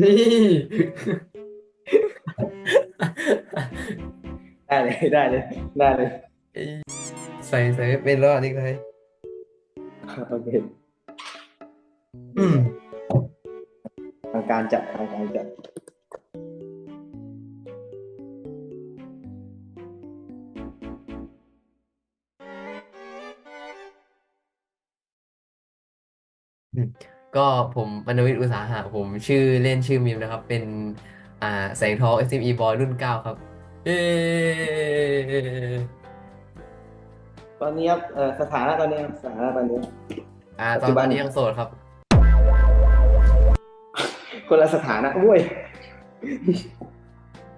นี่ ได้เลยได้เลยได้เลยใส่ใส่ไม่เป็นแล้วอันนี้เลยโอเคอืมทางการจัดทางการจัด ก็ผมปนวิทย์อุตสาหะผมชื่อเล่นชื่อมิมนะครับ เป็น อ่าแสงทอง SME Boy รุ่นเก้าครับ เย้ตอนนี้ครับเอ่อสถานะตอนนี้ครับสถานะตอนนี้ อ่าปัจตอจุนบัตอน นนี้ยังโสดครับ คนละสถานะด้วย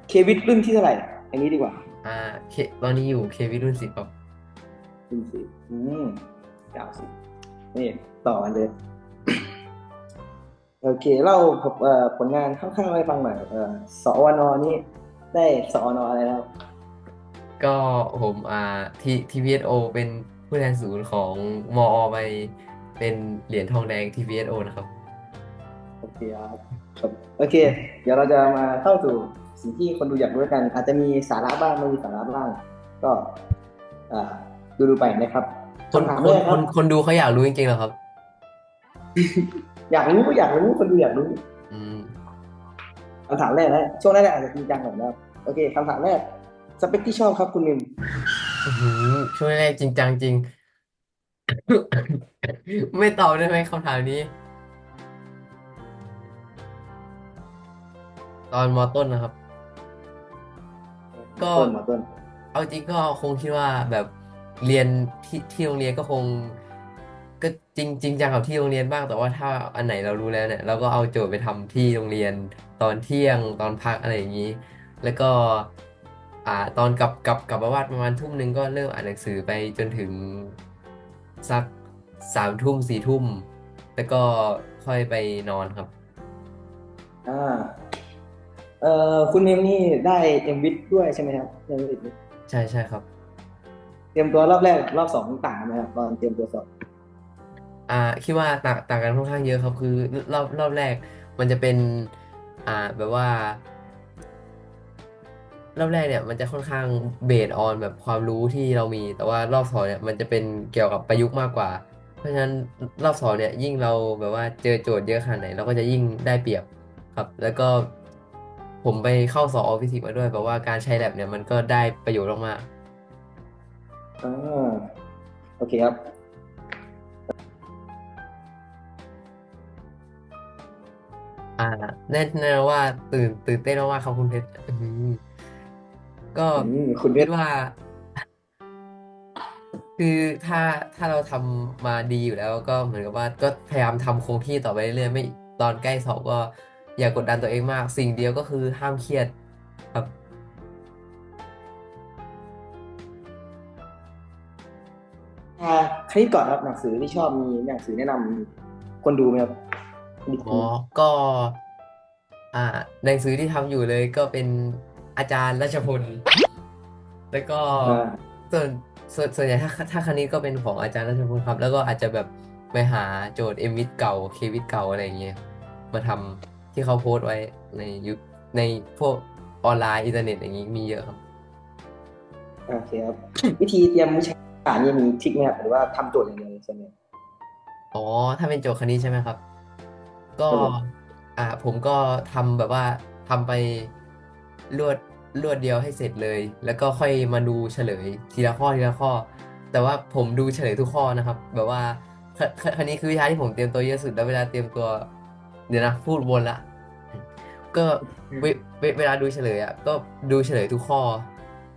เควิทรุ่นที่เท่าไหร่ อันนี้ดีกว่าอ่าเคตอนนี้อยู่เควิรุ่นสิบครับ รุ่นสิบอืมเก้าสิบนี่ต่อกันเลย โอเคเล่าผมเอ่อผลงานคร่าวๆให้ฟังหน่อยเอ่อสวนนี่ได้สวนอะไรแล้วก็ผมอ่าทีทีพีเอสโอเป็นผู้แทนศูนย์ของมอไปเป็นเหรียญทองแดง TPSO นะครับโอเคครับครับโอเค เดี๋ยวเราจะมาเข้าสู่สิ่งที่คนดูอยากรู้กัน อาจจะมีสาระบ้างไม่มีสาระบ้าง ก็อ่าดูดูๆไปนะครับคนคำถามคแรนกคครับนคนดูเขาอยากรู้จริงๆเหรอครับ อยากรู้อยากรู้คนดูอยากรู้อืมคำถามแรกนะช่วงแรกๆอาจจะจริงจังหน่อยนะครับโอเคคำถามแรกสเปคที่ชอบครับคุณมิมอื้อหือช่วงแรกจริงจังจริง ไม่ตอบได้ไหมคำถามนี้ ตอนมต้นนะครับ ก็ต้นมาต้น เอาจริงก็คงคิดว่าแบบเรียนที่ที่โรงเรียนก็คง ก็จริงจริงจังกับที่โรงเรียนบ้างแต่ว่าถ้าอันไหนเรารู้แล้วเนี่ยเราก็เอาโจทย์ไปทำที่โรงเรียนตอนเที่ยงตอนพักอะไรอย่างนี้ แล้วก็อ่าตอนกลับกลับกลับมาวาดประมาณทุ่มหนึ่งก็เริ่มอ่านหนังสือไปจนถึงสักสามทุ่มสี่ทุ่มแล้วก็ค่อยไปนอนครับ อ่า เอ่อคุณมิมนี่ได้เอ็มวิทด้วยใช่ไหมครับเอ็มวิทใช่ใช่ครับ เตรียมตัวรอบแรกกับรอบสองต่างกันไหมครับตอนเตรียมตัวสอบ อ่าคิดว่าต่างต่างกันค่อนข้างเยอะครับ คือรอบรอบแรก มันจะเป็น อ่าแบบว่า รอบแรกเนี่ย มันจะค่อนข้างเบสออนแบบความรู้ที่เรามี แต่ว่ารอบสองเนี่ยมันจะเป็นเกี่ยวกับประยุกต์มากกว่า เพราะฉะนั้นรอบสองเนี่ย ยิ่งเราแบบว่าเจอโจทย์เยอะขนาดไหนเราก็จะยิ่งได้เปรียบครับ แล้วก็ผมไปเข้าสอบออฟิสิกส์มาด้วยแบบว่าการใช้แลบเนี่ยมันก็ได้ประโยชน์มากอ่าโอเคครับ อ่าแน่แน่ว่าตื่นตื่นเต้นมากๆครับคุณเพชรอื้อหือก็อืมคุณเพคิชดรว่า คือถ้าถ้าเราทำมาดีอยู่แล้วก็เหมือนกับว่าก็พยายามทำคงที่ต่อไปเรื่อยๆไม่ตอนใกล้สอบก็ อย่ากดดันตัวเองมาก สิ่งเดียวก็คือห้ามเครียดครับอ่าคณิตก่อนครับหนังสือที่ชอบมีหนังสือแนะนำคนดูไหมครับ คณิตอ๋อ ก็ อ่า หนังสือที่ทำอยู่เลยก็เป็นอาจารย์รัชพล แล้วก็อ่าส่วนส่วนส่วนใหญ่ถ้าถ้าคณิตก็เป็นของอาจารย์รัชพลครับ แล้วก็อาจจะแบบไปหาโจทย์เอ็มวิทเก่าเควิทเก่าอะไรอย่างเงี้ยมาทำที่เขาโพสต์ไว้ในยุคในพวกออนไลน์อินเทอร์เน็ตอย่างงี้มีเยอะครับ โอเคครับ วิธีเตรียมวิชาการนี่มีทริคไหมครับหรือว่าทำโจทย์อย่างเดียวใช่ไหมอ๋อ ถ้าเป็นโจทย์คณิตใช่ไหมครับ ก็ครับผมอ่าผมก็ทำแบบว่าทำไปรวดรวดเดียวให้เสร็จเลย แล้วก็ค่อยมาดูเฉลยทีละข้อทีละข้อ แต่ว่าผมดูเฉลยทุกข้อนะครับ แบบว่าคคคณิตคือวิชาที่ผมเตรียมตัวเยอะสุดแล้วเวลาเตรียมตัว เดี๋ยวนะพูดวนละ ก็เวเวเวลาดูเฉลยอะก็ดูเฉลยทุกข้อ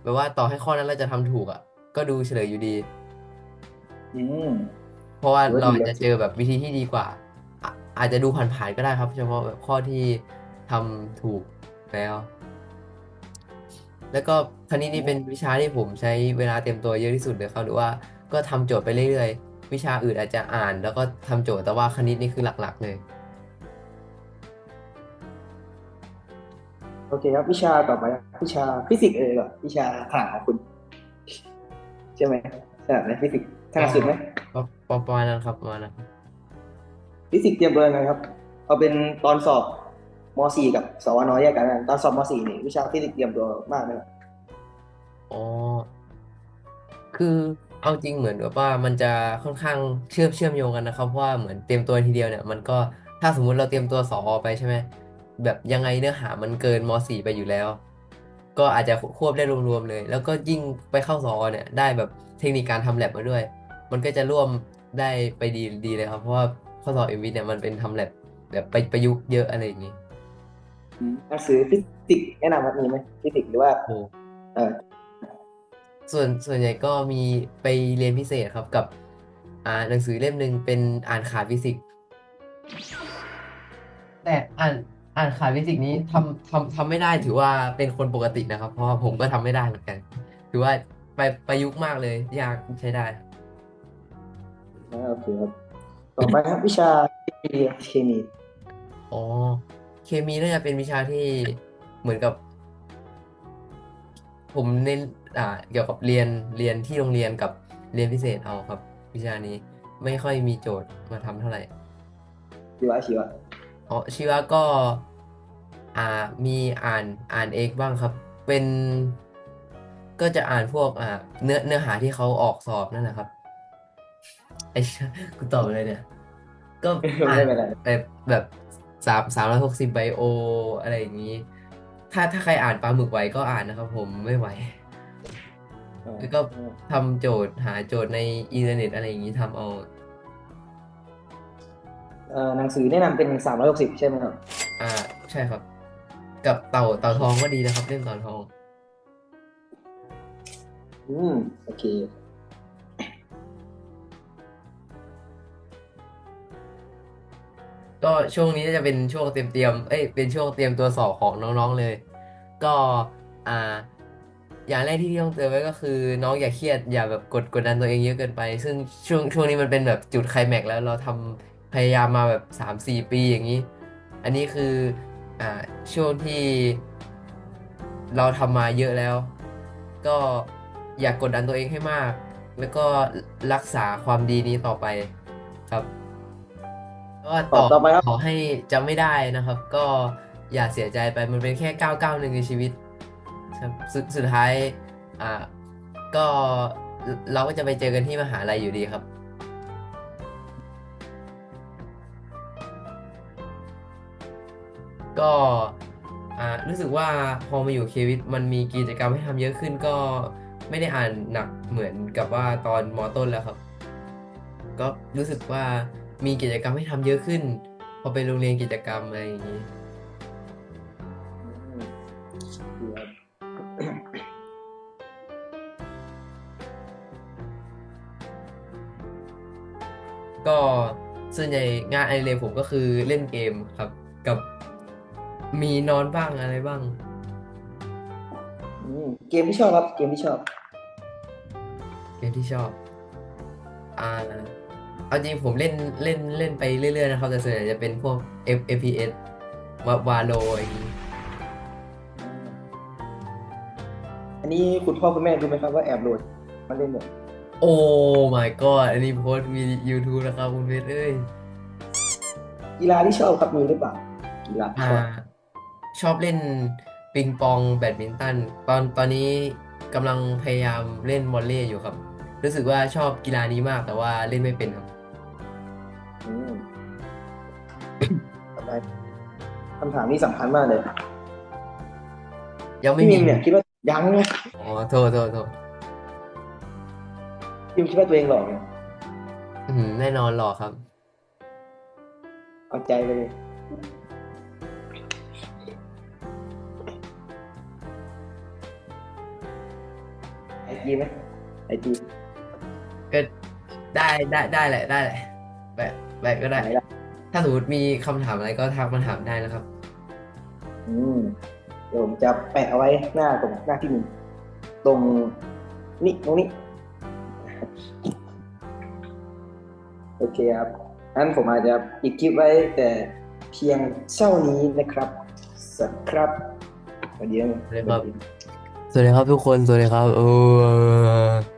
แบบว่าต่อให้ข้อนั้นเราจะทำถูกอะ ก็ดูเฉลยอยู่ดี อืมเพราะว่าถือว่าเราดีอาจแล้จะวเจอแบบวิธีที่ดีกว่า อะอาจจะดูผ่านๆก็ได้ครับ เฉพาะแบบข้อที่ทำถูกแล้ว แล้วก็คณิตนี่เป็นวิชาที่ผมใช้เวลาเตรียมตัวเยอะที่สุดเลยครับหรือว่าก็ทำโจทย์ไปเรื่อยๆ วิชาอื่นอาจจะอ่าน แล้วก็ทำโจทย์แต่ว่าคณิตนี่คือหลักๆเลย โอเคครับวิชาต่อไปครับวิชาฟิสิกส์เออก่อนวิชาถนัดของคุณ ใช่ไหมถนัดไหมฟิสิกส์ถนัดสุดไหมก็ประมาณนั้นครับประมาณนั้นครับ ฟิสิกส์เตรียมตัวยังไงครับ เอาเป็นตอนสอบม .4 กับสวนแยกกันนะตอนสอบม .4 นี่วิชาฟิสิกส์เตรียมตัวมากไหมครับอ๋อ คือเอาจริงเหมือนแบบว่ามันจะค่อนข้างเชื่อมเชื่อมโยงกันนะครับเพราะว่าเหมือนเตรียมตัวทีเดียวเนี่ย มันก็ถ้าสมมุติเราเตรียมตัวสอไปใช่ไหมแบบยังไงเนื้อหามันเกินม .4 ไปอยู่แล้ว ก็อาจจะควบได้รวมๆเลย แล้วก็ยิ่งไปเข้าสอเนี่ยได้แบบเทคนิคการทำแลบมาด้วย มันก็จะร่วมได้ไปดีดีเลยครับ เพราะว่า ข้อสอบเอ็มวิเนี่ยมันเป็นทำแลบแบบไปประยุกต์เยอะอะไรอย่างงี้หนังสือฟิสิกส์แนะนำครับมีไหมฟิสิกส์หรือว่าโอ้เออส่วนส่วนใหญ่ก็มีไปเรียนพิเศษครับกับ อ่าหนังสือเล่มหนึ่งเป็นอ่านขาดฟิสิกส์แต่อ่านอ่านขาดฟิสิกส์นี้ทำทำทำไม่ได้ถือว่าเป็นคนปกตินะครับ เพราะว่าผมก็ทำไม่ได้เหมือนกัน ถือว่าไปประยุกต์มากเลย ยากใช้ได้ อ่าโอเคครับ ต่อไปครับวิชาเคมีอ๋อ เคมีน่าจะเป็นวิชาที่เหมือนกับ ผมเน้นอ่า เกี่ยวกับเรียนเรียนที่โรงเรียนกับเรียนพิเศษเอาครับ วิชานี้ไม่ค่อยมีโจทย์มาทำเท่าไหร่ชีวะชีวะอ๋อชีวะก็ อ่ามีอ่านอ่านเองบ้างครับ เป็น ก็จะอ่านพวกอ่าเนื้อเนื้อหาที่เขาออกสอบนั่นแหละครับ ไอ้กูตอบเลยเนี่ย ก็อ่าไม่นเป็นไรแบบแบบสามสามร้อยหกสิบไบโอ อะไรอย่างนี้ ถ้าถ้าใครอ่านปลาหมึกไหวก็อ่านนะครับผมไม่ไหวแล้วก็ทำโจทย์หาโจทย์ในอินเทอร์เน็ตอะไรอย่างนี้ทำเอาเอ่อหนังสือแนะนำเป็นสามร้อยหกสิบใช่ไหมครับ อ่า ใช่ครับ กับเต่าเต่าทองก็ดีนะครับเล่มเต่าทอง อืม โอเค ก็ช่วงนี้จะเป็นช่วงเตรียมเตรียมเอ้ยเป็นช่วงเตรียมตัวสอบของน้องๆเลย ก็อ่า อย่างแรกที่ต้องเตือนไว้ก็คือ น้องอย่าเครียดอย่าแบบกดกดดันตัวเองเยอะเกินไป ซึ่งช่วงช่วงนี้มันเป็นแบบจุดไคลแม็กซ์แล้วเราทำพยายามมาแบบสามสี่ปีอย่างนี้ อันนี้คืออ่าช่วงที่เราทำมาเยอะแล้ว ก็อย่ากกดดันตัวเองให้มาก แล้วก็รักษาความดีนี้ต่อไปครับ ก็ต่อต่อไปครับ ขอให้จำไม่ได้นะครับ ก็อย่าเสียใจไปมันเป็นแค่ก้าวก้าวหนึ่งในชีวิตครับสุดสุดท้ายอ่าก็เราก็จะไปเจอกันที่มหาลัยอยู่ดีครับ ก็อ่ารู้สึกว่าพอมาอยู่เควิทมันมีกิจกรรมให้ทำเยอะขึ้นก็ไม่ได้อ่านหนักเหมือนกับว่าตอนมอต้นแล้วครับ ก็รู้สึกว่า มีกิจกรรมให้ทำเยอะขึ้น พอไปโรงเรียนกิจกรรมอะไรอย่างนี้อืมดีครับก็ส่วนใหญ่งานอดิเรกผมก็คือเล่นเกมครับ กับมีนอนบ้างอะไรบ้าง อืมเกมที่ชอบครับ เกมที่ชอบ เกมที่ชอบ อ่า เอาจริงผมเล่นเล่นเล่นไปเรื่อยๆนะครับแต่ส่วนใหญ่จะเป็นพวก F FPS วาวาโลอย่างนี้อันนี้คุณพ่อคุณแม่รู้ไหมครับว่าแอบโหลดมาเล่นเนี่ยโอ้ my god อันนี้โพสต์มี YouTube นะครับคุณเพชรเอ้ยกีฬาที่ชอบครับมีหรือเปล่ากีฬาที่อ่าชอบชอบเล่นปิงปองแบดมินตัน ตอนตอนนี้กำลังพยายามเล่นวอลเลย์อยู่ครับ รู้สึกว่าชอบกีฬานี้มากแต่ว่าเล่นไม่เป็นครับ อืมต่อไปคำถามนี้สำคัญมากเลยยังไม่พี่มีมิมเนี่ยคิดว่ายังนะอ๋อโทษโทษโทษพี่มิมคิดว่าตัวเองหล่อไหมอื้อหือแน่นอนหรอครับ เอาใจไปเลยไอจีไหมไอจี ก็ได้ได้ได้แหละได้แหละแบบแบบก็ได้ไหนล่ะถ้าสมมติมีคำถามอะไรก็ทักมาถามได้นะครับ อืมเดี๋ยวผมจะแปะเอาไว้หน้าตรงหน้าที่มิมตรงนี่ตรงนี้ โอเคครับงั้นผมอาจจะปิดคลิปไว้แต่เพียงเท่านี้นะครับสักครับสวัสดีนะสวัสดีครับ สวัสดีครับทุกคน สวัสดีครับเออ